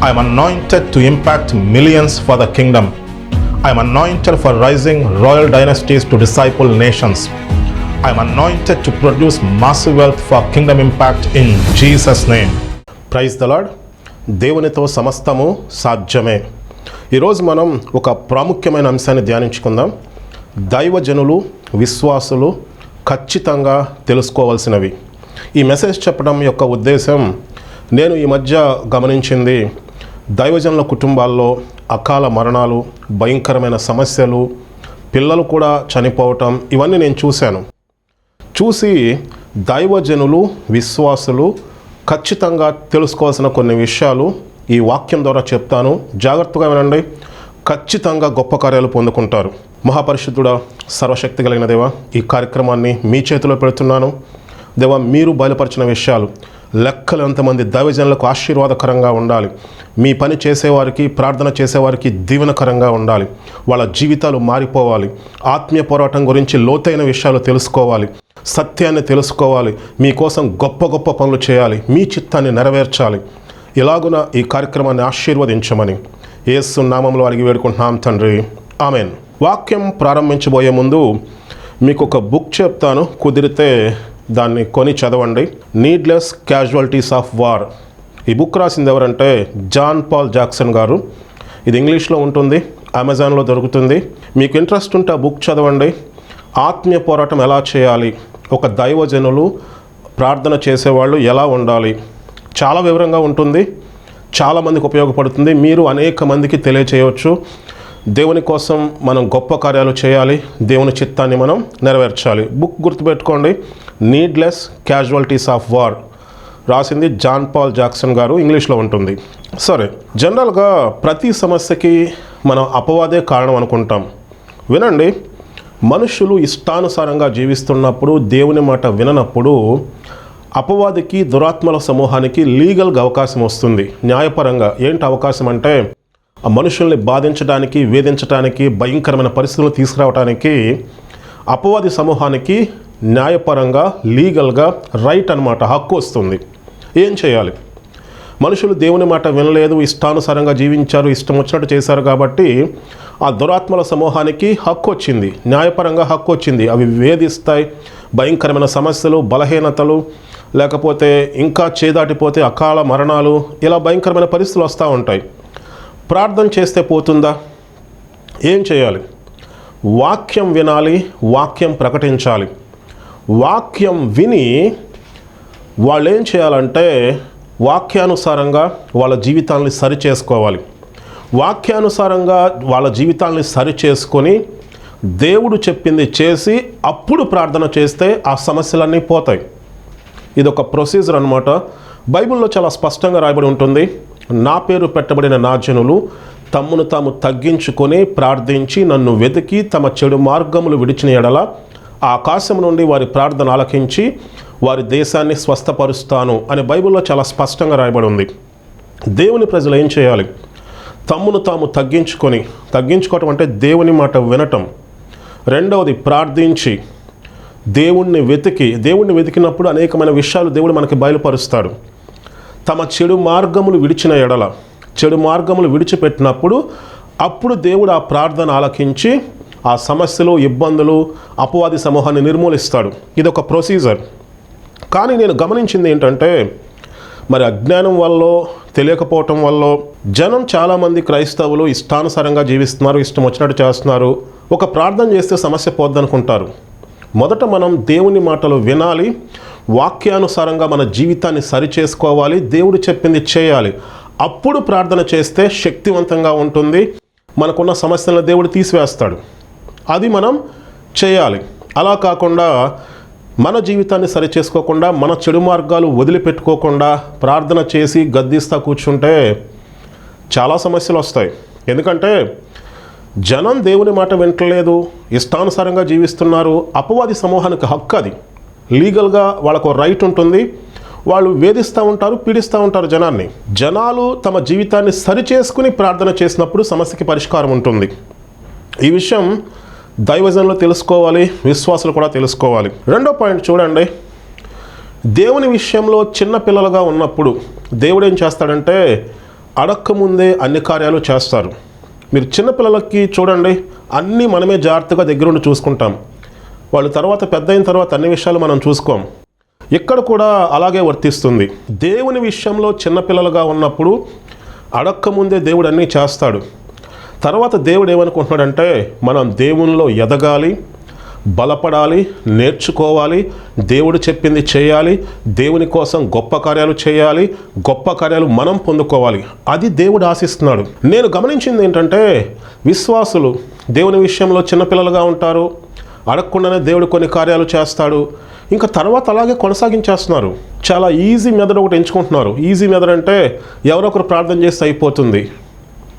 I am anointed to impact millions for the kingdom. I am anointed for rising royal dynasties to disciple nations. I am anointed to produce massive wealth for kingdom impact in Jesus' name. Praise the lord దేవునితో సమస్తము సాధ్యమే ఈరోజు మనం ఒక ప్రాముఖ్యమైన అంశాన్ని ధ్యానించుకుందాం దైవజనులు విశ్వాసులు ఖచ్చితంగా తెలుసుకోవాల్సినవి ఈ మెసేజ్ చెప్పడం యొక్క ఉద్దేశం నేను ఈ మధ్య గమనించింది దైవజనుల కుటుంబాల్లో అకాల మరణాలు భయంకరమైన సమస్యలు పిల్లలు కూడా చనిపోవటం ఇవన్నీ నేను చూశాను. చూసి దైవజనులు విశ్వాసులు ఖచ్చితంగా తెలుసుకోవాల్సిన కొన్ని విషయాలు ఈ వాక్యం ద్వారా చెప్తాను. జాగ్రత్తగా వినండి. ఖచ్చితంగా గొప్ప కార్యాలు పొందుకుంటారు. మహాపరిశుద్ధుడా సర్వశక్తి కలిగిన దేవ ఈ కార్యక్రమాన్ని మీ చేతిలో పెడుతున్నాను. దేవ మీరు బయలుపరిచిన విషయాలు లెక్కలంతమంది దైవజనులకు ఆశీర్వాదకరంగా ఉండాలి. మీ పని చేసేవారికి ప్రార్థన చేసేవారికి దీవెనకరంగా ఉండాలి. వాళ్ళ జీవితాలు మారిపోవాలి. ఆత్మీయ పోరాటం గురించి లోతైన విషయాలు తెలుసుకోవాలి. సత్యాన్ని తెలుసుకోవాలి. మీకోసం గొప్ప గొప్ప పనులు చేయాలి. మీ చిత్తాన్ని నెరవేర్చాలి. ఇలాగున ఈ కార్యక్రమాన్ని ఆశీర్వదించమని ఏసు నామంలో అడిగి వేడుకుంటున్నాం తండ్రి. ఆమెన్. వాక్యం ప్రారంభించబోయే ముందు మీకు ఒక బుక్ చెప్తాను. కుదిరితే దాన్ని కొని చదవండి. నీడ్లెస్ క్యాజువాలిటీస్ ఆఫ్ వార్ ఈ బుక్ రాసింది ఎవరంటే జాన్ పాల్ జాక్సన్ గారు. ఇది ఇంగ్లీష్లో ఉంటుంది అమెజాన్లో దొరుకుతుంది. మీకు ఇంట్రెస్ట్ ఉంటే ఆ బుక్ చదవండి. ఆత్మీయ పోరాటం ఎలా చేయాలి? ఒక దైవజనులు ప్రార్థన చేసేవాళ్ళు ఎలా ఉండాలి? చాలా వివరంగా ఉంటుంది చాలామందికి ఉపయోగపడుతుంది. మీరు అనేక మందికి తెలియచేయవచ్చు. దేవుని కోసం మనం గొప్ప కార్యాలు చేయాలి. దేవుని చిత్తాన్ని మనం నెరవేర్చాలి. బుక్ గుర్తుపెట్టుకోండి. నీడ్లెస్ క్యాజువాలిటీస్ ఆఫ్ వార్ రాసింది జాన్ పాల్ జాక్సన్ గారు. ఇంగ్లీష్లో ఉంటుంది. సరే జనరల్గా ప్రతి సమస్యకి మనం అపవాదే కారణం అనుకుంటాం. వినండి. మనుషులు ఇష్టానుసారంగా జీవిస్తున్నప్పుడు దేవుని మాట విననప్పుడు అపవాదికి దురాత్మల సమూహానికి లీగల్గా అవకాశం వస్తుంది. న్యాయపరంగా ఏంటి అవకాశం అంటే మనుషుల్ని బాధించడానికి వేధించడానికి భయంకరమైన పరిస్థితులు తీసుకురావడానికి అపవాది సమూహానికి న్యాయపరంగా లీగల్గా రైట్ అన్నమాట హక్కు వస్తుంది. ఏం చేయాలి? మనుషులు దేవుని మాట వినలేదు ఇష్టానుసారంగా జీవించారు ఇష్టం వచ్చినట్టు చేశారు కాబట్టి ఆ దురాత్మల సమూహానికి హక్కు వచ్చింది. న్యాయపరంగా హక్కు వచ్చింది. అవి వేధిస్తాయి భయంకరమైన సమస్యలు బలహీనతలు లేకపోతే ఇంకా చేదాటిపోతే అకాల మరణాలు ఇలా భయంకరమైన పరిస్థితులు వస్తూ ఉంటాయి. ప్రార్థన చేస్తే పోతుందా? ఏం చేయాలి? వాక్యం వినాలి వాక్యం ప్రకటించాలి. వాక్యం విని వాళ్ళు ఏం చేయాలంటే వాక్యానుసారంగా వాళ్ళ జీవితాన్ని సరి చేసుకోవాలి వాక్యానుసారంగా వాళ్ళ జీవితాన్ని సరి చేసుకొని దేవుడు చెప్పింది చేసి అప్పుడు ప్రార్థన చేస్తే ఆ సమస్యలన్నీ పోతాయి. ఇది ఒక ప్రొసీజర్ అనమాట బైబిల్లో చాలా స్పష్టంగా రాయబడి ఉంటుంది. నా పేరు పెట్టబడిన నా జనులు తమ్మును తాము తగ్గించుకొని ప్రార్థించి నన్ను వెతికి తమ చెడు మార్గములు విడిచిన ఎడల ఆకాశం నుండి వారి ప్రార్థన ఆలకించి వారి దేశాన్ని స్వస్థపరుస్తాను అని బైబిల్లో చాలా స్పష్టంగా రాయబడి ఉంది. దేవుని ప్రజలు ఏం చేయాలి? తమ్మును తాము తగ్గించుకొని తగ్గించుకోవటం అంటే దేవుని మాట వినటం. రెండవది ప్రార్థించి దేవుణ్ణి వెతికి దేవుణ్ణి వెతికినప్పుడు అనేకమైన విషయాలు దేవుడు మనకి బయలుపరుస్తాడు. తమ చెడు మార్గములు విడిచిన ఎడల చెడు మార్గములు విడిచిపెట్టినప్పుడు అప్పుడు దేవుడు ఆ ప్రార్థన ఆలకించి ఆ సమస్యలు ఇబ్బందులు అపవాది సమూహాన్ని నిర్మూలిస్తాడు. ఇది ఒక ప్రొసీజర్ కానీ నేను గమనించింది ఏంటంటే మరి అజ్ఞానం వల్ల తెలియకపోవటం వల్ల జనం చాలామంది క్రైస్తవులు ఇష్టానుసారంగా జీవిస్తున్నారు ఇష్టం వచ్చినట్టు చేస్తున్నారు. ఒక ప్రార్థన చేస్తే సమస్య పోద్దనుకుంటారు. మొదట మనం దేవుని మాటలు వినాలి వాక్యానుసారంగా మన జీవితాన్ని సరిచేసుకోవాలి దేవుడు చెప్పింది చేయాలి. అప్పుడు ప్రార్థన చేస్తే శక్తివంతంగా ఉంటుంది. మనకున్న సమస్యలను దేవుడు తీసివేస్తాడు. అది మనం చేయాలి. అలా కాకుండా మన జీవితాన్ని సరిచేసుకోకుండా మన చెడు మార్గాలు వదిలిపెట్టుకోకుండా ప్రార్థన చేసి గద్దిస్తా కూర్చుంటే చాలా సమస్యలు వస్తాయి. ఎందుకంటే జనం దేవుని మాట వింటలేదు ఇష్టానుసారంగా జీవిస్తున్నారు. అపవాది సమూహానికి హక్కు అది. లీగల్గా వాళ్ళకు రైట్ ఉంటుంది. వాళ్ళు వేధిస్తూ ఉంటారు పీడిస్తూ ఉంటారు జనాన్ని. జనాలు తమ జీవితాన్ని సరిచేసుకుని ప్రార్థన చేసినప్పుడు సమస్యకి పరిష్కారం ఉంటుంది. ఈ విషయం దైవజనులు తెలుసుకోవాలి విశ్వాసులు కూడా తెలుసుకోవాలి. రెండో పాయింట్ చూడండి. దేవుని విషయంలో చిన్న పిల్లలుగా ఉన్నప్పుడు దేవుడు ఏం చేస్తాడంటే అడక్కముందే అన్ని కార్యాలు చేస్తారు. మీరు చిన్నపిల్లలకి చూడండి అన్నీ మనమే జాగ్రత్తగా దగ్గరుండి చూసుకుంటాం. వాళ్ళు తర్వాత పెద్ద అయిన తర్వాత అన్ని విషయాలు మనం చూసుకోం. ఇక్కడ కూడా అలాగే వర్తిస్తుంది. దేవుని విషయంలో చిన్నపిల్లలుగా ఉన్నప్పుడు అడక్కముందే దేవుడు అన్నీ చేస్తాడు. తర్వాత దేవుడు ఏమనుకుంటున్నాడంటే మనం దేవునిలో ఎదగాలి బలపడాలి నేర్చుకోవాలి దేవుడు చెప్పింది చేయాలి దేవుని కోసం గొప్ప కార్యాలు చేయాలి గొప్ప కార్యాలు మనం పొందుకోవాలి. అది దేవుడు ఆశిస్తున్నాడు. నేను గమనించింది ఏంటంటే విశ్వాసులు దేవుని విషయంలో చిన్నపిల్లలుగా ఉంటారు అడగకుండానే దేవుడు కొన్ని కార్యాలు చేస్తాడు. ఇంకా తర్వాత అలాగే కొనసాగించేస్తున్నారు. చాలా ఈజీ మెథడ్ ఒకటి ఎంచుకుంటున్నారు. ఈజీ మెథడ్ అంటే ఎవరొకరు ప్రార్థన చేస్తే అయిపోతుంది.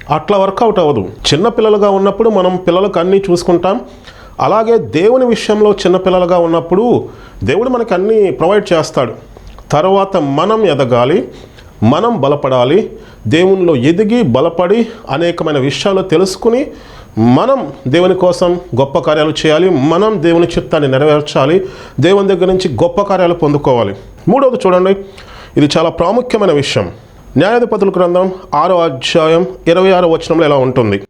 అట్లా వర్కౌట్ అవ్వదు. చిన్నపిల్లలుగా ఉన్నప్పుడు మనం పిల్లలకు అన్నీ చూసుకుంటాం. అలాగే దేవుని విషయంలో చిన్నపిల్లలుగా ఉన్నప్పుడు దేవుడు మనకి అన్నీ ప్రొవైడ్ చేస్తాడు. తర్వాత మనం ఎదగాలి. మనం బలపడాలి దేవునిలో ఎదిగి బలపడి అనేకమైన విషయాలు తెలుసుకుని మనం దేవుని కోసం గొప్ప కార్యాలు చేయాలి మనం దేవుని చిత్తాన్ని నెరవేర్చాలి దేవుని దగ్గర నుంచి గొప్ప కార్యాలు పొందుకోవాలి. మూడవది చూడండి ఇది చాలా ప్రాముఖ్యమైన విషయం. న్యాయాధిపతుల గ్రంథం ఆరో అధ్యాయం ఇరవై ఆరో వచనంలో ఎలా ఉంటుంది.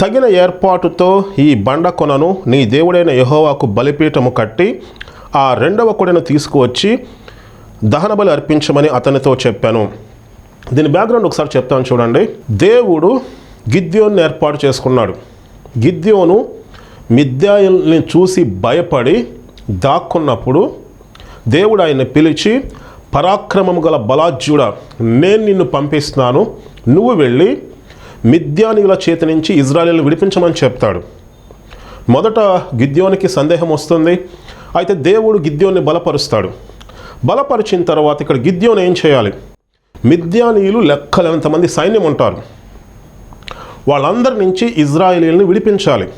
తగిన ఏర్పాటుతో ఈ బండ కొనను నీ దేవుడైన యహోవాకు బలిపీఠము కట్టి ఆ రెండవ కొడను తీసుకువచ్చి దహన బలి అర్పించమని అతనితో చెప్పాను. దీని బ్యాక్గ్రౌండ్ ఒకసారి చెప్తాను చూడండి. దేవుడు గిద్యోన్ని ఏర్పాటు చేసుకున్నాడు. గిద్యోను మిద్యాయుల్ని చూసి భయపడి దాక్కున్నప్పుడు దేవుడు ఆయన్ని పిలిచి పరాక్రమము గల బలాజ్యుడ నేను నిన్ను పంపిస్తున్నాను. నువ్వు వెళ్ళి మిద్యానీయుల చేతి నుంచి ఇజ్రాయల్ని విడిపించమని చెప్తాడు. మొదట గిద్యోనికి సందేహం వస్తుంది. అయితే దేవుడు గిద్యోన్ని బలపరుస్తాడు. బలపరిచిన తర్వాత ఇక్కడ గిద్యోని ఏం చేయాలి? మిద్యానీయులు లెక్కలంతమంది సైన్యం ఉంటారు. వాళ్ళందరి నుంచి ఇజ్రాయేలీలను విడిపించాలి.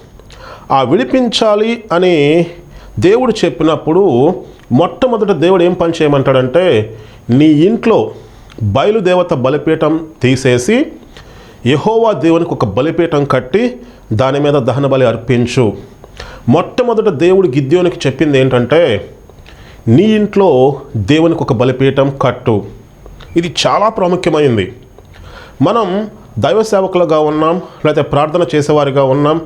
ఆ విడిపించాలి అని దేవుడు చెప్పినప్పుడు మొట్టమొదట దేవుడు ఏం పని చేయమంటాడంటే నీ ఇంట్లో బయలుదేవత బలిపీఠం తీసేసి యహోవా దేవునికి ఒక బలిపీఠం కట్టి దాని మీద దహన బలి అర్పించు. మొట్టమొదట దేవుడు గిద్యోనికి చెప్పింది ఏంటంటే నీ ఇంట్లో దేవునికి ఒక బలిపీఠం కట్టు. ఇది చాలా ప్రాముఖ్యమైంది. మనం దైవ సేవకులుగా ఉన్నాం లేకపోతే ప్రార్థన చేసేవారిగా ఉన్నాం.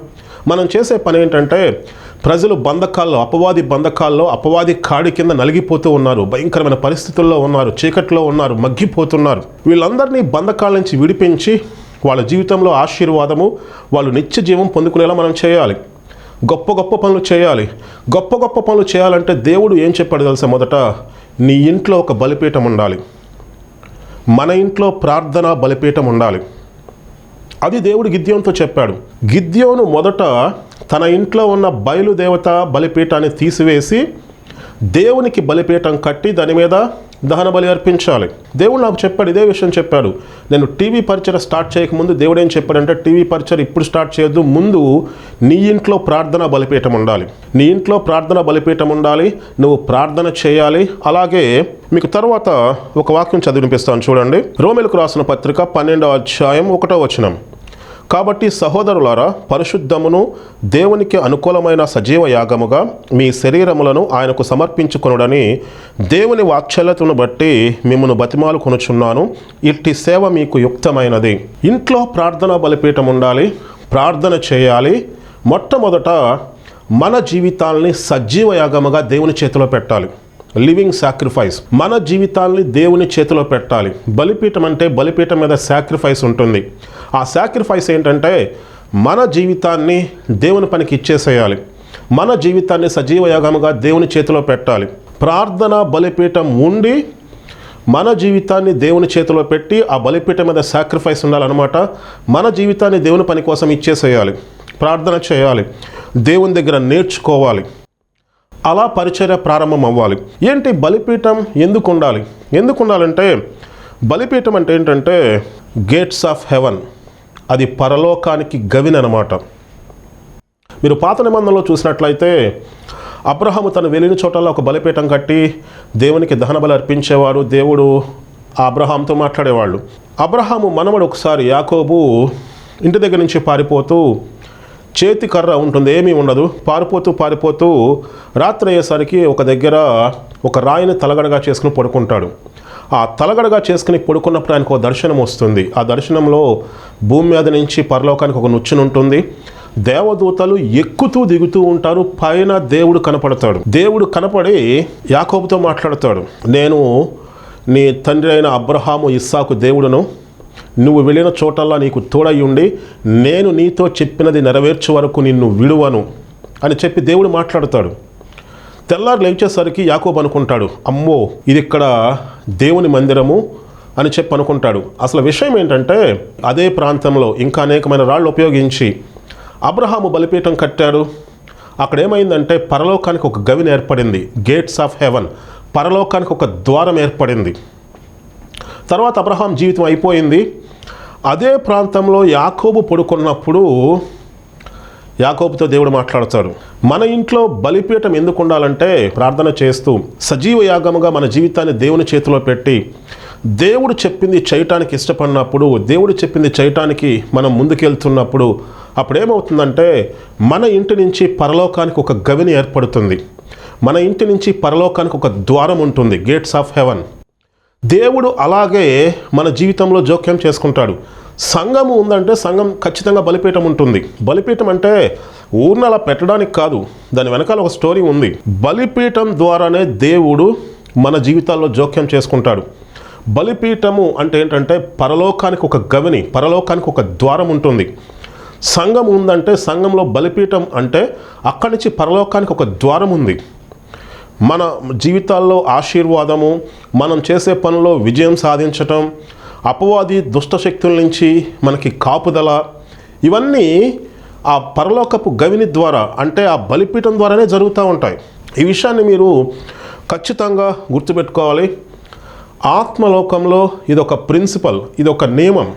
మనం చేసే పని ఏంటంటే ప్రజలు బంధకాల్లో అపవాది బంధకాల్లో అపవాది కాడి కింద నలిగిపోతూ ఉన్నారు. భయంకరమైన పరిస్థితుల్లో ఉన్నారు చీకట్లో ఉన్నారు మగ్గిపోతున్నారు. వీళ్ళందరినీ బంధకాల నుంచి విడిపించి వాళ్ళ జీవితంలో ఆశీర్వాదము వాళ్ళు నిత్య జీవం పొందుకునేలా మనం చేయాలి. గొప్ప గొప్ప పనులు చేయాలి. గొప్ప గొప్ప పనులు చేయాలంటే దేవుడు ఏం చెప్పాడు తెలుసా మొదట? నీ ఇంట్లో ఒక బలిపీఠం ఉండాలి. మన ఇంట్లో ప్రార్థన బలిపీఠం ఉండాలి. అది దేవుడు గిద్యోన్తో చెప్పాడు. గిద్యోను మొదట తన ఇంట్లో ఉన్న బయలుదేవత బలిపీఠాన్ని తీసివేసి దేవునికి బలిపీఠం కట్టి దాని మీద దహన బలి అర్పించాలి. దేవుడు నాకు చెప్పాడు ఇదే విషయం చెప్పాడు. నేను టీవీ పరిచర స్టార్ట్ చేయకముందు దేవుడు ఏం చెప్పాడంటే టీవీ పరిచర ఇప్పుడు స్టార్ట్ చేయొద్దు ముందు నీ ఇంట్లో ప్రార్థన బలిపీఠం ఉండాలి. నీ ఇంట్లో ప్రార్థన బలిపీఠం ఉండాలి నువ్వు ప్రార్థన చేయాలి. అలాగే మీకు తర్వాత ఒక వాక్యం చదివినిపిస్తాను చూడండి. రోమిలకు రాసిన పత్రిక పన్నెండవ అధ్యాయం ఒకటో వచనం. కాబట్టి సహోదరులారా పరిశుద్ధమును దేవునికి అనుకూలమైన సజీవ యాగముగా మీ శరీరములను ఆయనకు సమర్పించుకొనుడని దేవుని వాత్సల్యతను బట్టి మిమ్మను బతిమాలు కొనుచున్నాను. ఇట్టి సేవ మీకు యుక్తమైనది. ఇంట్లో ప్రార్థన బలిపీఠం ఉండాలి ప్రార్థన చేయాలి. మొట్టమొదట మన జీవితాల్ని సజీవ యాగముగా దేవుని చేతిలో పెట్టాలి. Living sacrifice. మన జీవితాల్ని దేవుని చేతిలో పెట్టాలి. బలిపీఠం అంటే బలిపీఠం మీద సాక్రిఫైస్ ఉంటుంది. ఆ సాక్రిఫైస్ ఏంటంటే మన జీవితాన్ని దేవుని పనికి ఇచ్చేసేయాలి. మన జీవితాన్ని సజీవ యాగముగా దేవుని చేతిలో పెట్టాలి. ప్రార్థన బలిపీఠం ఉండి మన జీవితాన్ని దేవుని చేతిలో పెట్టి ఆ బలిపీఠం మీద సాక్రిఫైస్ ఉండాలన్నమాట. మన జీవితాన్ని దేవుని పని కోసం ఇచ్చేసేయాలి. ప్రార్థన చేయాలి. దేవుని దగ్గర నేర్చుకోవాలి. అలా పరిచర్య ప్రారంభం అవ్వాలి. ఏంటి బలిపీఠం ఎందుకు ఉండాలి? ఎందుకు ఉండాలంటే బలిపీఠం అంటే ఏంటంటే గేట్స్ ఆఫ్ హెవెన్ అది పరలోకానికి గవిన్ అనమాట మీరు పాత నిబంధనలో చూసినట్లయితే అబ్రహాము తను వెళ్ళిన చోటల్లో ఒక బలిపీఠం కట్టి దేవునికి దహన బలి అర్పించేవారు. దేవుడు ఆ అబ్రహాంతో మాట్లాడేవాళ్ళు. అబ్రహాము మనవడు ఒకసారి యాకోబు ఇంటి దగ్గర నుంచి పారిపోతూ చేతి కర్ర ఉంటుంది ఏమీ ఉండదు. పారిపోతూ పారిపోతూ రాత్రి అయ్యేసరికి ఒక దగ్గర ఒక రాయిని తలగడగా చేసుకుని పడుకుంటాడు. ఆ తలగడగా చేసుకుని పడుకున్నప్పుడు ఆయనకు ఒక దర్శనం వస్తుంది. ఆ దర్శనంలో భూమి మీద నుంచి పరలోకానికి ఒక నుచ్చును ఉంటుంది. దేవదూతలు ఎక్కుతూ దిగుతూ ఉంటారు. పైన దేవుడు కనపడతాడు. దేవుడు కనపడి యాకోబుతో మాట్లాడతాడు. నేను నీ తండ్రి అయిన అబ్రహాము ఇస్సాకు దేవుడును నువ్వు వెళ్ళిన చోటల్లా నీకు తోడై ఉండి నేను నీతో చెప్పినది నెరవేర్చే వరకు నిన్ను విడువను అని చెప్పి దేవుడు మాట్లాడతాడు. తెల్లారు లేచేసరికి యాకోబు అనుకుంటాడు అమ్మో ఇది ఇక్కడ దేవుని మందిరము అని చెప్పి అనుకుంటాడు. అసలు విషయం ఏంటంటే అదే ప్రాంతంలో ఇంకా అనేకమైన రాళ్ళు ఉపయోగించి అబ్రహాము బలిపీఠం కట్టాడు. అక్కడ ఏమైందంటే పరలోకానికి ఒక గవిని ఏర్పడింది గేట్స్ ఆఫ్ హెవెన్ పరలోకానికి ఒక ద్వారం ఏర్పడింది. తర్వాత అబ్రహాం జీవితం అయిపోయింది. అదే ప్రాంతంలో యాకోబు పడుకున్నప్పుడు యాకోబుతో దేవుడు మాట్లాడతాడు. మన ఇంట్లో బలిపీఠం ఎందుకు ఉండాలంటే ప్రార్థన చేస్తూ సజీవ యాగముగా మన జీవితాన్ని దేవుని చేతిలో పెట్టి దేవుడు చెప్పింది చేయటానికి ఇష్టపడినప్పుడు దేవుడు చెప్పింది చేయటానికి మనం ముందుకెళ్తున్నప్పుడు అప్పుడేమవుతుందంటే మన ఇంటి నుంచి పరలోకానికి ఒక గవిని ఏర్పడుతుంది. మన ఇంటి నుంచి పరలోకానికి ఒక ద్వారం ఉంటుంది గేట్స్ ఆఫ్ హెవెన్ దేవుడు అలాగే మన జీవితంలో జోక్యం చేసుకుంటాడు. సంఘము ఉందంటే సంఘం ఖచ్చితంగా బలిపీఠం ఉంటుంది. బలిపీఠం అంటే ఊరిని అలా పెట్టడానికి కాదు దాని వెనకాల ఒక స్టోరీ ఉంది. బలిపీఠం ద్వారానే దేవుడు మన జీవితాల్లో జోక్యం చేసుకుంటాడు. బలిపీఠము అంటే ఏంటంటే పరలోకానికి ఒక గవిని పరలోకానికి ఒక ద్వారం ఉంటుంది. సంఘం ఉందంటే సంఘంలో బలిపీఠం అంటే అక్కడి నుంచి పరలోకానికి ఒక ద్వారం ఉంది. మన జీవితాల్లో ఆశీర్వాదము మనం చేసే పనిలో విజయం సాధించటం అపవాది దుష్టశక్తుల నుంచి మనకి కాపుదల ఇవన్నీ ఆ పరలోకపు గవిని ద్వారా అంటే ఆ బలిపీఠం ద్వారానే జరుగుతూ ఉంటాయి. ఈ విషయాన్ని మీరు ఖచ్చితంగా గుర్తుపెట్టుకోవాలి. ఆత్మలోకంలో ఇది ఒక ప్రిన్సిపల్ ఇది ఒక నియమం.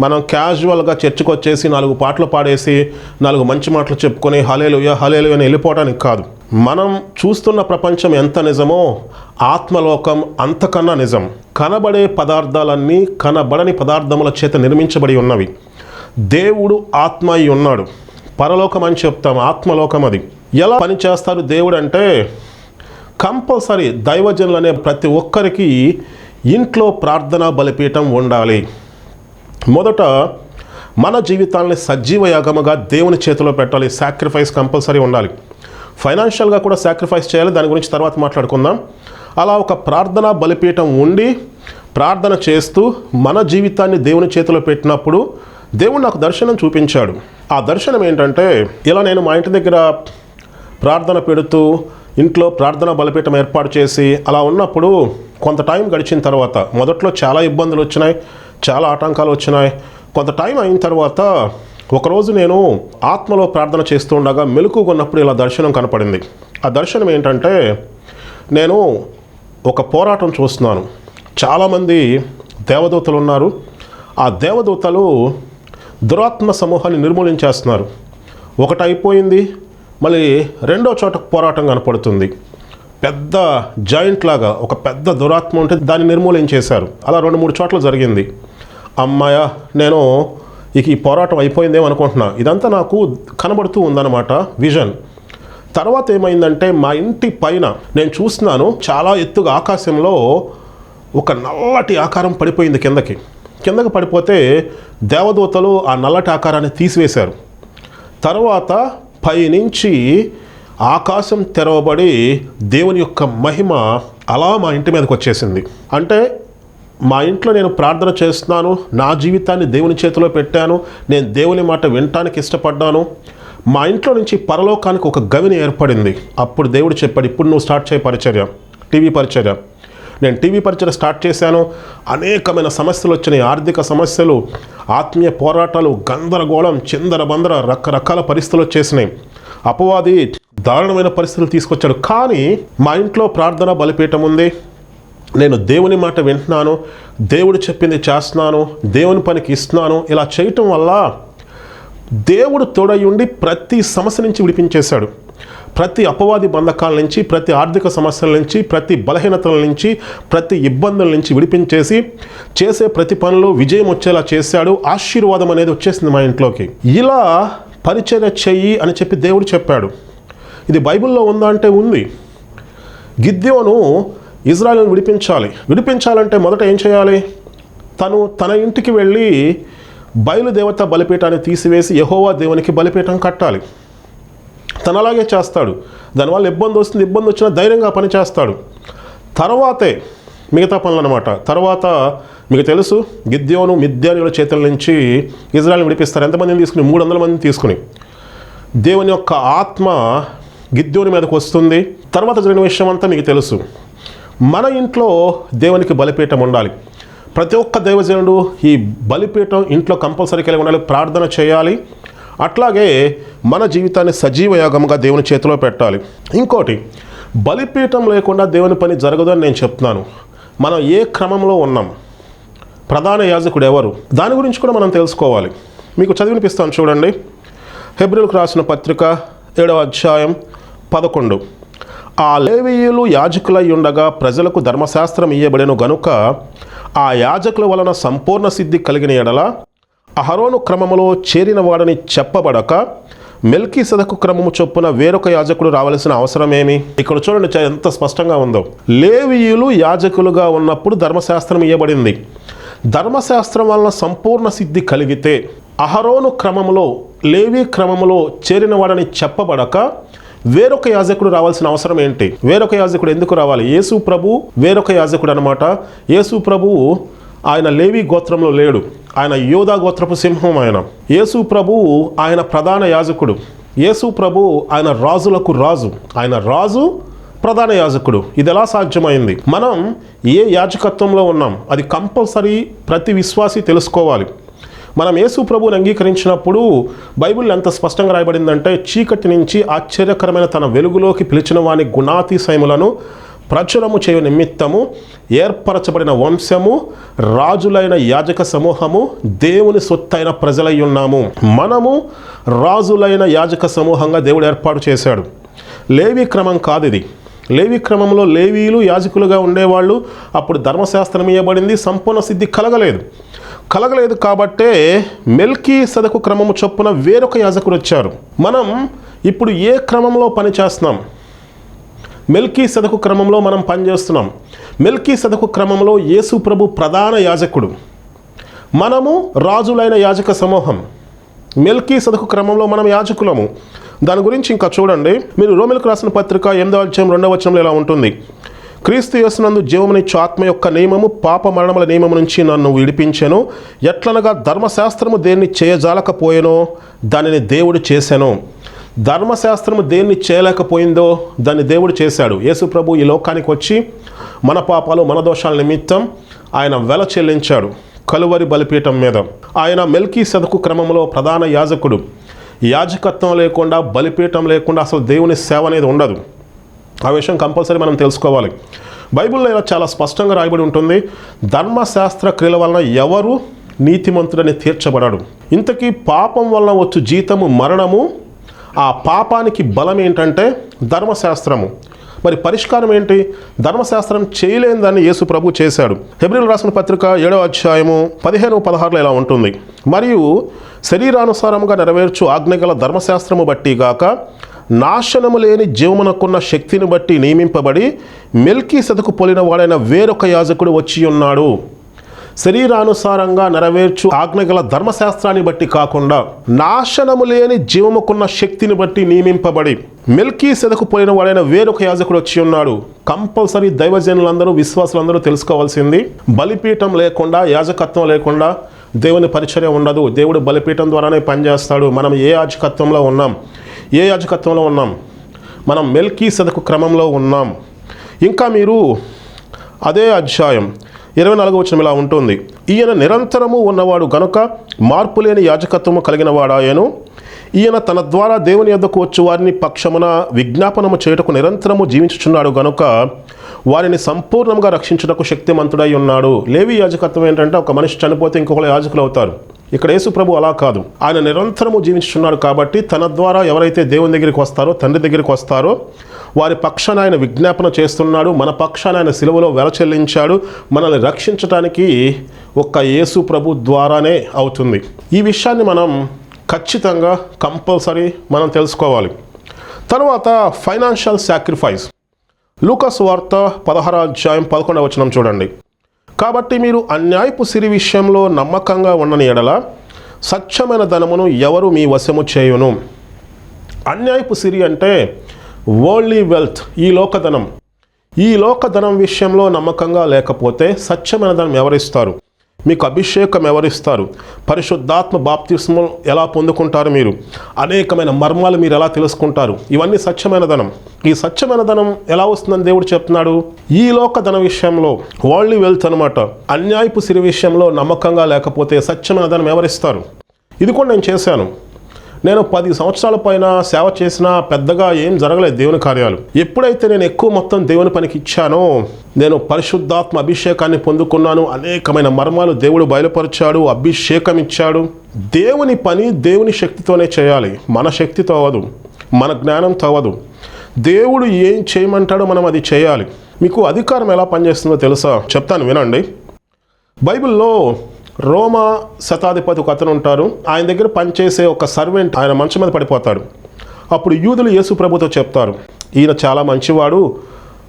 మనం క్యాజువల్గా చర్చకు వచ్చేసి నాలుగు పాటలు పాడేసి నాలుగు మంచి మాటలు చెప్పుకొని హలేలుయ హలేలుయ అని వెళ్ళిపోవడానికి కాదు. మనం చూస్తున్న ప్రపంచం ఎంత నిజమో ఆత్మలోకం అంతకన్నా నిజం. కనబడే పదార్థాలన్నీ కనబడని పదార్థముల చేత నిర్మించబడి ఉన్నవి. దేవుడు ఆత్మ అయి ఉన్నాడు. పరలోకం అని చెప్తాం ఆత్మలోకం అది ఎలా పనిచేస్తారు దేవుడు అంటే కంపల్సరీ దైవజనులు అనే ప్రతి ఒక్కరికి ఇంట్లో ప్రార్థనా బలిపీఠం ఉండాలి. మొదట మన జీవితాలని సజీవ యాగముగా దేవుని చేతిలో పెట్టాలి. సాక్రిఫైస్ కంపల్సరీ ఉండాలి. ఫైనాన్షియల్గా కూడా సాక్రిఫైస్ చేయాలి. దాని గురించి తర్వాత మాట్లాడుకుందాం. అలా ఒక ప్రార్థన బలిపీఠం ఉండి ప్రార్థన చేస్తూ మన జీవితాన్ని దేవుని చేతిలో పెట్టినప్పుడు దేవుడు నాకు దర్శనం చూపించాడు. ఆ దర్శనం ఏంటంటే ఇలా నేను మా ఇంటి దగ్గర ప్రార్థన పెడుతూ ఇంట్లో ప్రార్థన బలిపీఠం ఏర్పాటు చేసి అలా ఉన్నప్పుడు కొంత టైం గడిచిన తర్వాత మొదట్లో చాలా ఇబ్బందులు వచ్చినాయి చాలా ఆటంకాలు వచ్చినాయి. కొంత టైం అయిన తర్వాత ఒకరోజు నేను ఆత్మలో ప్రార్థన చేస్తూ ఉండగా మెలకుకున్నప్పుడు ఇలా దర్శనం కనపడింది. ఆ దర్శనం ఏంటంటే నేను ఒక పోరాటం చూస్తున్నాను. చాలామంది దేవదూతలు ఉన్నారు. ఆ దేవదూతలు దురాత్మ సమూహాన్ని నిర్మూలించేస్తున్నారు. ఒకటి అయిపోయింది మళ్ళీ రెండో చోట పోరాటం కనపడుతుంది. పెద్ద జాయింట్ లాగా ఒక పెద్ద దురాత్మ ఉంటే దాన్ని నిర్మూలించేశారు. అలా రెండు మూడు చోట్ల జరిగింది. అమ్మాయ నేను ఇక ఈ పోరాటం అయిపోయిందేమో అనుకుంటున్నా. ఇదంతా నాకు కనబడుతూ ఉందన్నమాట. విజన్ తర్వాత ఏమైందంటే మా ఇంటి పైన నేను చూస్తున్నాను చాలా ఎత్తుగా ఆకాశంలో ఒక నల్లటి ఆకారం పడిపోయింది కిందకి. కిందకి పడిపోతే దేవదూతలు ఆ నల్లటి ఆకారాన్ని తీసివేశారు. తర్వాత పైనుంచి ఆకాశం తెరవబడి దేవుని యొక్క మహిమ అలా మా ఇంటి మీదకి వచ్చేసింది. అంటే మా ఇంట్లో నేను ప్రార్థన చేస్తున్నాను నా జీవితాన్ని దేవుని చేతిలో పెట్టాను నేను దేవుని మాట వినటానికి ఇష్టపడ్డాను. మా ఇంట్లో నుంచి పరలోకానికి ఒక గవిని ఏర్పడింది. అప్పుడు దేవుడు చెప్పాడు ఇప్పుడు నువ్వు స్టార్ట్ చేయ పరిచర్య టీవీ పరిచర్య. నేను టీవీ పరిచయం స్టార్ట్ చేశాను. అనేకమైన సమస్యలు వచ్చినాయి ఆర్థిక సమస్యలు ఆత్మీయ పోరాటాలు గందరగోళం చిందరబందర రకరకాల పరిస్థితులు వచ్చేసినాయి. అపవాది దారుణమైన పరిస్థితులు తీసుకొచ్చాడు. కానీ మా ఇంట్లో ప్రార్థన బలిపీఠం ఉంది. నేను దేవుని మాట వింటున్నాను దేవుడు చెప్పింది చేస్తున్నాను దేవుని పనికి ఇస్తున్నాను ఇలా చేయటం వల్ల దేవుడు తోడయుండి ప్రతి సమస్య నుంచి విడిపించేశాడు. ప్రతి అపవాది బంధకాల నుంచి ప్రతి ఆర్థిక సమస్యల నుంచి ప్రతి బలహీనతల నుంచి ప్రతి ఇబ్బందుల నుంచి విడిపించేసి చేసే ప్రతి పనిలో విజయం వచ్చేలా చేశాడు. ఆశీర్వాదం అనేది వచ్చేసింది మా ఇంట్లోకి. ఇలా పరిచర్య చెయ్యి అని చెప్పి దేవుడు చెప్పాడు. ఇది బైబిల్లో ఉందా అంటే ఉంది. గిద్యోను ఇజ్రాయల్ని విడిపించాలి. విడిపించాలంటే మొదట ఏం చేయాలి? తను తన ఇంటికి వెళ్ళి బయలుదేవత బలిపీఠాన్ని తీసివేసి యహోవా దేవునికి బలిపీఠం కట్టాలి. తను అలాగే చేస్తాడు. దానివల్ల ఇబ్బంది వస్తుంది. ఇబ్బంది వచ్చినా ధైర్యంగా పని చేస్తాడు. తర్వాతే మిగతా పనులు అనమాట తర్వాత మీకు తెలుసు గిద్యోను మిద్యానుల చేతుల నుంచి ఇజ్రాయల్ని విడిపిస్తారు. ఎంతమందిని తీసుకుని? మూడు వందల మందిని తీసుకుని. దేవుని యొక్క ఆత్మ గిద్యోని మీదకు వస్తుంది. తర్వాత జరిగిన విషయం అంతా మీకు తెలుసు. మన ఇంట్లో దేవునికి బలిపీఠం ఉండాలి. ప్రతి ఒక్క దైవజనుడు ఈ బలిపీఠం ఇంట్లో కంపల్సరీ కలిగి ఉండాలి ప్రార్థన చేయాలి. అట్లాగే మన జీవితాన్ని సజీవ యాగంగా దేవుని చేతిలో పెట్టాలి. ఇంకోటి బలిపీఠం లేకుండా దేవుని పని జరగదు అని నేను చెప్తున్నాను. మనం ఏ క్రమంలో ఉన్నాం? ప్రధాన యాజకుడు ఎవరు? దాని గురించి కూడా మనం తెలుసుకోవాలి. మీకు చదివినిపిస్తాను చూడండి. హెబ్రిల్కు రాసిన పత్రిక ఏడవ అధ్యాయం పదకొండు. ఆ లేవీయులు యాజకులై ఉండగా ప్రజలకు ధర్మశాస్త్రం ఇయ్యబడెను గనుక ఆ యాజకుల వలన సంపూర్ణ సిద్ధి కలిగిన ఎడల అహరోను క్రమములో చేరిన వాడని చెప్పబడక మెల్కీ సదకు క్రమము చొప్పున వేరొక యాజకుడు రావాల్సిన అవసరమేమి? ఇక్కడ చూడండి ఎంత స్పష్టంగా ఉందో. లేవీయులు యాజకులుగా ఉన్నప్పుడు ధర్మశాస్త్రం ఇవ్వబడింది ధర్మశాస్త్రం వలన సంపూర్ణ సిద్ధి కలిగితే అహరోను క్రమములో లేవీ క్రమములో చేరిన వాడని చెప్పబడక వేరొక యాజకుడు రావాల్సిన అవసరం ఏంటి? వేరొక యాజకుడు ఎందుకు రావాలి? యేసు ప్రభు వేరొక యాజకుడు అనమాట యేసు ప్రభువు ఆయన లేవి గోత్రంలో లేడు. ఆయన యోధా గోత్రపు సింహం ఆయన. యేసు ప్రభువు ఆయన ప్రధాన యాజకుడు. యేసు ప్రభు ఆయన రాజులకు రాజు. ఆయన రాజు ప్రధాన యాజకుడు. ఇది ఎలా సాధ్యమైంది? మనం ఏ యాజకత్వంలో ఉన్నాం? అది కంపల్సరీ ప్రతి విశ్వాసి తెలుసుకోవాలి. మనం యేసు ప్రభువుని అంగీకరించినప్పుడు బైబిల్ ఎంత స్పష్టంగా రాయబడిందంటే చీకటి నుంచి ఆశ్చర్యకరమైన తన వెలుగులోకి పిలిచిన వాని గుణాతిశయములను ప్రచురము చేయు నిమిత్తము ఏర్పరచబడిన వంశము రాజులైన యాజక సమూహము దేవుని సొత్తైన ప్రజలై ఉన్నాము. మనము రాజులైన యాజక సమూహంగా దేవుడు ఏర్పాటు చేశాడు. లేవి క్రమం కాదు ఇది లేవి క్రమంలో లేవీలు యాజకులుగా ఉండేవాళ్ళు అప్పుడు ధర్మశాస్త్రం ఇవ్వబడింది సంపూర్ణ సిద్ధి కలగలేదు. కలగలేదు కాబట్టే మెల్కీ సదకు క్రమము చొప్పున వేరొక యాజకుడు వచ్చారు. మనం ఇప్పుడు ఏ క్రమంలో పనిచేస్తున్నాం మెల్కీ సదకు క్రమంలో మనం పనిచేస్తున్నాం మెల్కీ సదకు క్రమంలో యేసు ప్రభు ప్రధాన యాజకుడు. మనము రాజులైన యాజక సమూహం. మెల్కీ సదకు క్రమంలో మనం యాజకులము. దాని గురించి ఇంకా చూడండి. మీరు రోమిల్కు రాసిన పత్రిక ఎనిమిదవ అధ్యాయం రెండవ వచనంలో ఇలా ఉంటుంది. క్రీస్తు యేసునందు జీవమునిచ్చు ఆత్మ యొక్క నియమము పాప మరణముల నియమము నుంచి నన్ను విడిపించెను. ఎట్లనగా ధర్మశాస్త్రము దేన్ని చేయజాలకపోయేనో దానిని దేవుడు చేశాను ధర్మశాస్త్రము దేన్ని చేయలేకపోయిందో దాన్ని దేవుడు చేశాడు. యేసు ప్రభు ఈ లోకానికి వచ్చి మన పాపాలు మన దోషాల నిమిత్తం ఆయన వెల చెల్లించాడు. కలువరి బలిపీఠం మీద. ఆయన మెల్కీ సదకు క్రమంలో ప్రధాన యాజకుడు. యాజకత్వం లేకుండా బలిపీఠం లేకుండా అసలు దేవుని సేవ అనేది ఉండదు. ఆ విషయం కంపల్సరీ మనం తెలుసుకోవాలి. బైబిల్లో ఇలా చాలా స్పష్టంగా రాయబడి ఉంటుంది. ధర్మశాస్త్ర క్రియల వలన ఎవరు నీతిమంతుడని తీర్చబడాడు. ఇంతకీ పాపం వలన వచ్చు జీతము మరణము ఆ పాపానికి బలం ఏంటంటే ధర్మశాస్త్రము. మరి పరిష్కారం ఏంటి? ధర్మశాస్త్రం చేయలేని యేసు ప్రభు చేశాడు. హెబ్రిల్ రాసిన పత్రిక ఏడవ అధ్యాయము పదిహేను పదహారులో ఇలా ఉంటుంది. మరియు శరీరానుసారముగా నెరవేర్చు ఆజ్ఞగల ధర్మశాస్త్రము బట్టి గాక నాశనము లేని జీవమునకున్న శక్తిని బట్టి నియమింపబడి మెల్కీ సదకు పోలిన వాడైన వేరొక యాజకుడు వచ్చి ఉన్నాడు. శరీరానుసారంగా నెరవేర్చు ఆజ్ఞగల ధర్మశాస్త్రాన్ని బట్టి కాకుండా నాశనము లేని జీవముకున్న శక్తిని బట్టి నియమింపబడి మెల్కీ సెదకు పోయిన వాడైన వేరొక యాజకుడు వచ్చి ఉన్నాడు. కంపల్సరీ దైవజనులందరూ విశ్వాసులందరూ తెలుసుకోవాల్సింది బలిపీఠం లేకుండా యాజకత్వం లేకుండా దేవుని పరిచర్య ఉండదు. దేవుడు బలిపీఠం ద్వారానే పనిచేస్తాడు. మనం ఏ యాజకత్వంలో ఉన్నాం? ఏ యాజకత్వంలో ఉన్నాం? మనం మెల్కీ సదకు క్రమంలో ఉన్నాం. ఇంకా మీరు అదే అధ్యాయం ఇరవై నాలుగు వచ్చిన ఇలా ఉంటుంది. ఈయన నిరంతరము ఉన్నవాడు గనుక మార్పు లేని యాజకత్వము కలిగిన వాడాయను ఈయన తన ద్వారా దేవుని యొద్దకు వచ్చి వారిని పక్షమున విజ్ఞాపనము చేయుటకు నిరంతరము జీవించుచున్నాడు గనుక వారిని సంపూర్ణంగా రక్షించుటకు శక్తిమంతుడై ఉన్నాడు. లేవి యాజకత్వం ఏంటంటే ఒక మనిషి చనిపోతే ఇంకొకరు యాజకులు అవుతారు ఇక్కడ యేసుప్రభు అలా కాదు. ఆయన నిరంతరము జీవించున్నాడు కాబట్టి తన ద్వారా ఎవరైతే దేవుని దగ్గరికి వస్తారో తండ్రి దగ్గరికి వస్తారో వారి పక్షాన ఆయన విజ్ఞాపన చేస్తున్నాడు మన పక్షాన ఆయన సిలువలో వెల చెల్లించాడు మనల్ని రక్షించడానికి ఒక్క యేసు ప్రభు ద్వారానే అవుతుంది. ఈ విషయాన్ని మనం ఖచ్చితంగా కంపల్సరీ మనం తెలుసుకోవాలి. తర్వాత ఫైనాన్షియల్ సాక్రిఫైస్. లూకస్ వార్త పదహార అధ్యాయం పదకొండవ వచనం చూడండి. కాబట్టి మీరు అన్యాయపు సిరి విషయంలో నమ్మకంగా ఉండని ఎడల సత్యమైన ధనమును ఎవరు మీ వశము చేయును? అన్యాయపు సిరి అంటే వరల్డ్లీ వెల్త్ ఈ లోకధనం. ఈ లోకధనం విషయంలో నమ్మకంగా లేకపోతే సత్యమైన ధనం ఎవరిస్తారు? మీకు అభిషేకం ఎవరిస్తారు? పరిశుద్ధాత్మ బాప్తిస్మం ఎలా పొందుకుంటారు మీరు? అనేకమైన మర్మాలు మీరు ఎలా తెలుసుకుంటారు? ఇవన్నీ సత్యమైన ధనం. ఈ సత్యమైన ధనం ఎలా వస్తుందని దేవుడు చెప్తున్నాడు? ఈ లోక ధన విషయంలో వరల్డ్లీ వెల్త్ అనమాట అన్యాయపు సిరి విషయంలో నమ్మకంగా లేకపోతే సత్యమైన ధనం ఎవరిస్తారు? ఇది కూడా నేను చేశాను. నేను పది సంవత్సరాల పైన సేవ చేసినా పెద్దగా ఏం జరగలేదు దేవుని కార్యాలు. ఎప్పుడైతే నేను ఎక్కువ మొత్తం దేవుని పనికి ఇచ్చానో నేను పరిశుద్ధాత్మ అభిషేకాన్ని పొందుకున్నాను అనేకమైన మర్మాలు దేవుడు బయలుపరిచాడు అభిషేకం ఇచ్చాడు. దేవుని పని దేవుని శక్తితోనే చేయాలి. మన శక్తితో అవ్వదు. మన జ్ఞానంతో అవ్వదు. దేవుడు ఏం చేయమంటాడో మనం అది చేయాలి. మీకు అధికారం ఎలా పనిచేస్తుందో తెలుసా? చెప్తాను వినండి. బైబిల్లో రోమా శతాధిపతి ఒక అతను ఉంటారు. ఆయన దగ్గర పనిచేసే ఒక సర్వెంట్ ఆయన మంచం మీద పడిపోతాడు. అప్పుడు యూదులు యేసు ప్రభుతో చెప్తారు ఈయన చాలా మంచివాడు.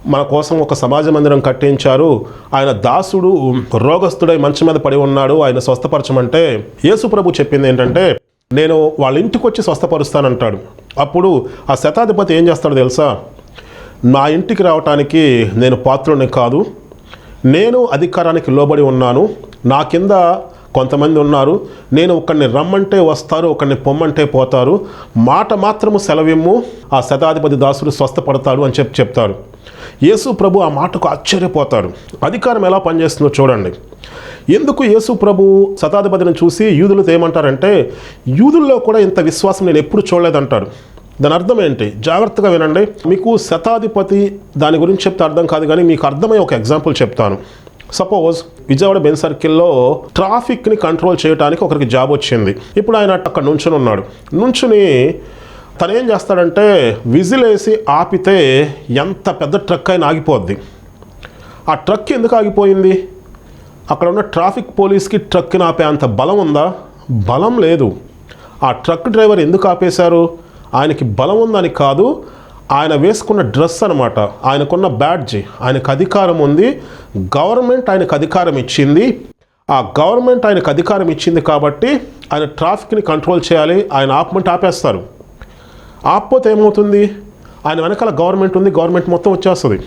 మన కోసం ఒక సమాజ మందిరం కట్టించారు. ఆయన దాసుడు రోగస్తుడై మంచం మీద పడి ఉన్నాడు. ఆయన స్వస్థపరచమంటే యేసు ప్రభు చెప్పింది ఏంటంటే నేను వాళ్ళ ఇంటికి వచ్చి స్వస్థపరుస్తానంటాడు. అప్పుడు ఆ శతాధిపతి ఏం చేస్తాడో తెలుసా? నా ఇంటికి రావటానికి నేను పాత్రుని కాదు. నేను అధికారానికి లోబడి ఉన్నాను. నా కింద కొంతమంది ఉన్నారు. నేను ఒకరిని రమ్మంటే వస్తారు ఒకరిని పొమ్మంటే పోతారు. మాట మాత్రము సెలవిమ్ము ఆ శతాధిపతి దాసుడు స్వస్థపడతాడు అని చెప్పి చెప్తాడు. యేసు ప్రభు ఆ మాటకు ఆశ్చర్యపోతాడు అధికారం ఎలా పనిచేస్తుందో చూడండి. ఎందుకు యేసు ప్రభు శతాధిపతిని చూసి యూదులతో ఏమంటారంటే యూదుల్లో కూడా ఇంత విశ్వాసం నేను ఎప్పుడు చూడలేదంటారు. దాని అర్థం ఏంటి? జాగ్రత్తగా వినండి. మీకు శతాధిపతి దాని గురించి చెప్తే అర్థం కాదు కానీ మీకు అర్థమయ్యే ఒక ఎగ్జాంపుల్ చెప్తాను. సపోజ్ విజయవాడ బెన్ సర్కిల్లో ట్రాఫిక్ని కంట్రోల్ చేయడానికి ఒకరికి జాబ్ వచ్చింది. ఇప్పుడు ఆయన అక్కడ నుంచుని ఉన్నాడు. నుంచుని తను ఏం చేస్తాడంటే విజిల్ వేసి ఆపితే ఎంత పెద్ద ట్రక్ అయినా ఆగిపోద్ది. ఆ ట్రక్ ఎందుకు ఆగిపోయింది? అక్కడ ఉన్న ట్రాఫిక్ పోలీస్కి ట్రక్ని ఆపే అంత బలం ఉందా? బలం లేదు. ఆ ట్రక్ డ్రైవర్ ఎందుకు ఆపేశారు? ఆయనకి బలం ఉందని కాదు ఆయన వేసుకున్న డ్రెస్ అనమాట ఆయనకున్న బ్యాడ్జ్ ఆయనకు అధికారం ఉంది. గవర్నమెంట్ ఆయనకు అధికారం ఇచ్చింది. ఆ గవర్నమెంట్ ఆయనకు అధికారం ఇచ్చింది కాబట్టి ఆయన ట్రాఫిక్ని కంట్రోల్ చేయాలి. ఆయన ఆపమంటే ఆపేస్తారు. ఆపోతే ఏమవుతుంది? ఆయన వెనకాల గవర్నమెంట్ ఉంది గవర్నమెంట్ మొత్తం వచ్చేస్తుంది.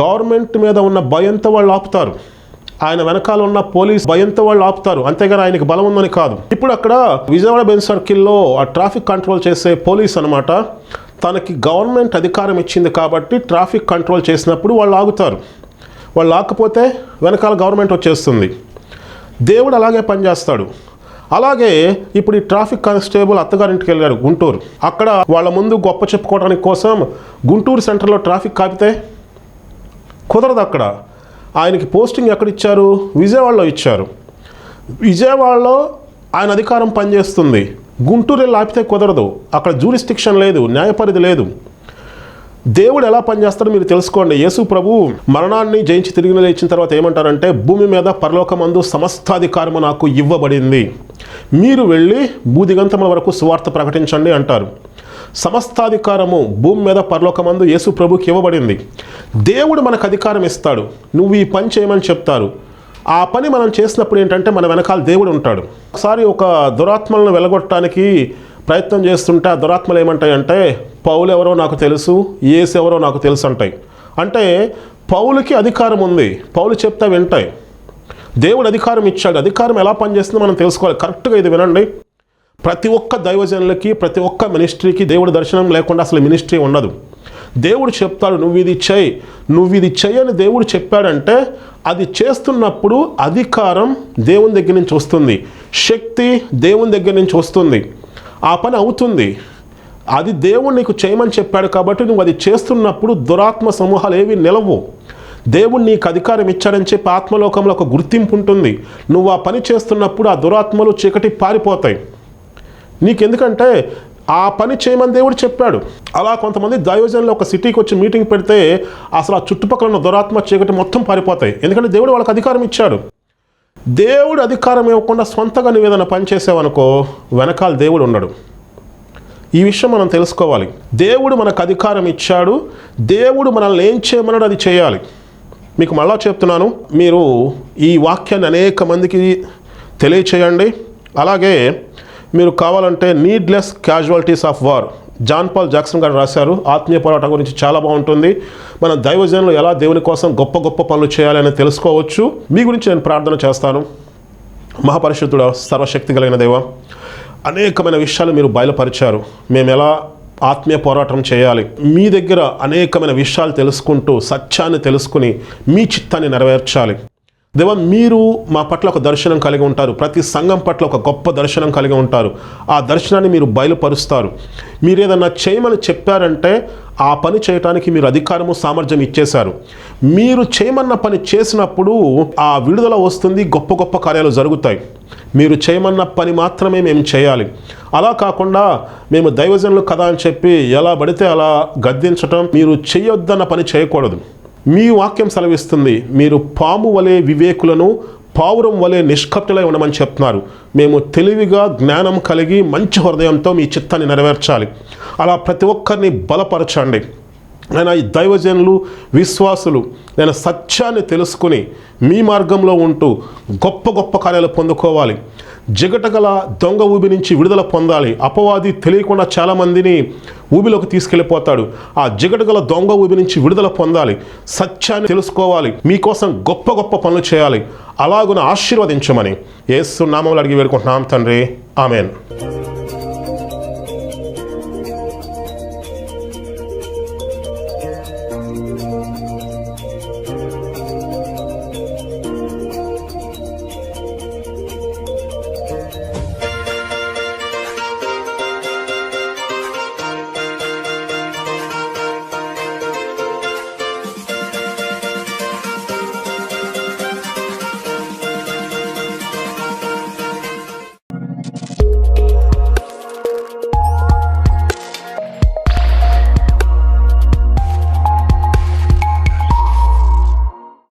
గవర్నమెంట్ మీద ఉన్న భయంతో వాళ్ళు ఆపుతారు. ఆయన వెనకాల ఉన్న పోలీస్ భయంతో వాళ్ళు ఆపుతారు. అంతేగాని ఆయనకి బలం ఉందని కాదు. ఇప్పుడు అక్కడ విజయవాడ బెన్ సర్కిల్లో ఆ ట్రాఫిక్ కంట్రోల్ చేసే పోలీస్ అనమాట తనకి గవర్నమెంట్ అధికారం ఇచ్చింది కాబట్టి ట్రాఫిక్ కంట్రోల్ చేసినప్పుడు వాళ్ళు ఆగుతారు. వాళ్ళు ఆకపోతే వెనకాల గవర్నమెంట్ వచ్చేస్తుంది. దేవుడు అలాగే పనిచేస్తాడు. అలాగే ఇప్పుడు ఈ ట్రాఫిక్ కానిస్టేబుల్ అత్తగారింటికి వెళ్ళారు గుంటూరు. అక్కడ వాళ్ళ ముందు గొప్ప చెప్పుకోవడానికి కోసం గుంటూరు సెంటర్లో ట్రాఫిక్ కాపితే కుదరదు అక్కడ. ఆయనకి పోస్టింగ్ ఎక్కడ ఇచ్చారు విజయవాడలో ఇచ్చారు. విజయవాడలో ఆయన అధికారం పనిచేస్తుంది. గుంటూరు వెళ్ళి ఆపితే కుదరదు. అక్కడ జూరిస్టిక్షన్ లేదు న్యాయపరిధి లేదు. దేవుడు ఎలా పనిచేస్తాడో మీరు తెలుసుకోండి. యేసు ప్రభు మరణాన్ని జయించి తిరిగి లేచిన తర్వాత ఏమంటారంటే భూమి మీద పరలోకమందు సమస్తాధికారము నాకు ఇవ్వబడింది. మీరు వెళ్ళి భూదిగంతముల వరకు సువార్త ప్రకటించండి అంటారు. సమస్తాధికారము భూమి మీద పరలోకమందు యేసు ప్రభుకి ఇవ్వబడింది. దేవుడు మనకు అధికారం ఇస్తాడు. నువ్వు ఈ పని చేయమని చెప్తారు. ఆ పని మనం చేసినప్పుడు ఏంటంటే మన వెనకాల దేవుడు ఉంటాడు. ఒకసారి ఒక దురాత్మలను వెలగొట్టడానికి ప్రయత్నం చేస్తుంటే ఆ దురాత్మలు ఏమంటాయంటే పౌలు ఎవరో నాకు తెలుసు ఏసు ఎవరో నాకు తెలుసు అంటాయి. అంటే పౌలుకి అధికారం ఉంది. పౌలు చెప్తా వింటాయి. దేవుడు అధికారం ఇచ్చాడు. అధికారం ఎలా పనిచేస్తుందో మనం తెలుసుకోవాలి. కరెక్ట్గా ఇది వినండి. ప్రతి ఒక్క దైవజనులకి ప్రతి ఒక్క మినిస్ట్రీకి దేవుడు దర్శనం లేకుండా అసలు మినిస్ట్రీ ఉండదు. దేవుడు చెప్తాడు నువ్వు ఇది చేయి. నువ్వు ఇది చెయ్యని దేవుడు చెప్పాడంటే అది చేస్తున్నప్పుడు అధికారం దేవుని దగ్గర నుంచి వస్తుంది. శక్తి దేవుని దగ్గర నుంచి వస్తుంది. ఆ పని అవుతుంది. అది దేవుడు నీకు చేయమని చెప్పాడు కాబట్టి నువ్వు అది చేస్తున్నప్పుడు దురాత్మ సమూహాలు ఏవి నిలవు. దేవుడు నీకు అధికారం ఇచ్చాడని చెప్పి ఆత్మలోకంలో ఒక గుర్తింపు ఉంటుంది. నువ్వు ఆ పని చేస్తున్నప్పుడు ఆ దురాత్మలు చీకటి పారిపోతాయి. నీకెందుకంటే ఆ పని చేయమని దేవుడు చెప్పాడు. అలా కొంతమంది దైవజనులు ఒక సిటీకి వచ్చి మీటింగ్ పెడితే అసలు ఆ చుట్టుపక్కల ఉన్న దురాత్మ చీకటి మొత్తం పారిపోతాయి. ఎందుకంటే దేవుడు వాళ్ళకి అధికారం ఇచ్చాడు. దేవుడు అధికారం ఇవ్వకుండా సొంతగా నువ్వేదైనా పని చేసావనుకో వెనకాల దేవుడు ఉండడు. ఈ విషయం మనం తెలుసుకోవాలి. దేవుడు మనకు అధికారం ఇచ్చాడు. దేవుడు మనల్ని ఏం చేయమన్నాడు అది చేయాలి. మీకు మళ్ళా చెప్తున్నాను మీరు ఈ వాక్యాన్ని అనేక మందికి తెలియచేయండి. అలాగే మీరు కావాలంటే needless casualties of war John Paul Jackson garu రాశారు ఆత్మీయ పోరాటం గురించి చాలా బాగుంటుంది. మన దైవజనులు ఎలా దేవుని కోసం గొప్ప గొప్ప పనులు చేయాలని తెలుసుకోవచ్చు. మీ గురించి నేను ప్రార్థన చేస్తాను. మహాపరిశుద్ధుడు సర్వశక్తి కలిగిన దేవ అనేకమైన విషయాలు మీరు బయలుపరిచారు. మేము ఎలా ఆత్మీయ పోరాటం చేయాలి. మీ దగ్గర అనేకమైన విషయాలు తెలుసుకుంటూ సత్యాన్ని తెలుసుకుని మీ చిత్తాన్ని నెరవేర్చాలి. దేవ మీరు మా పట్ల ఒక దర్శనం కలిగి ఉంటారు. ప్రతి సంఘం పట్ల ఒక గొప్ప దర్శనం కలిగి ఉంటారు. ఆ దర్శనాన్ని మీరు బయలుపరుస్తారు. మీరు ఏదన్నా చేయమని చెప్పారంటే ఆ పని చేయటానికి మీరు అధికారము సామర్థ్యం ఇచ్చేశారు. మీరు చేయమన్న పని చేసినప్పుడు ఆ విడుదల వస్తుంది గొప్ప గొప్ప కార్యాలు జరుగుతాయి. మీరు చేయమన్న పని మాత్రమే మేము చేయాలి. అలా కాకుండా మేము దైవజనులు కదా అని చెప్పి ఎలా పడితే అలా గద్దించటం మీరు చేయొద్దన్న పని చేయకూడదు. మీ వాక్యం సెలవిస్తుంది. మీరు పాము వలె వివేకులను పావురం వలె నిష్కప్తులై ఉండమని చెప్తున్నారు. మేము తెలివిగా జ్ఞానం కలిగి మంచి హృదయంతో మీ చిత్తాన్ని నెరవేర్చాలి. అలా ప్రతి ఒక్కరిని బలపరచండి. నేను ఈ దైవజనులు విశ్వాసులు నేను సత్యాన్ని తెలుసుకుని మీ మార్గంలో ఉంటూ గొప్ప గొప్ప కార్యాలు పొందుకోవాలి. జిగటగల దొంగ ఊబి నుంచి విడుదల పొందాలి. అపవాది తెలియకుండా చాలామందిని ఊబిలోకి తీసుకెళ్ళిపోతాడు. ఆ జిగటగల దొంగ ఊబి నుంచి విడుదల పొందాలి. సత్యాన్ని తెలుసుకోవాలి. మీకోసం గొప్ప గొప్ప పనులు చేయాలి. అలాగున ఆశీర్వదించమని ఏసు నామంలో అడిగి వేడుకుంటున్నాం తండ్రి. ఆమెన్.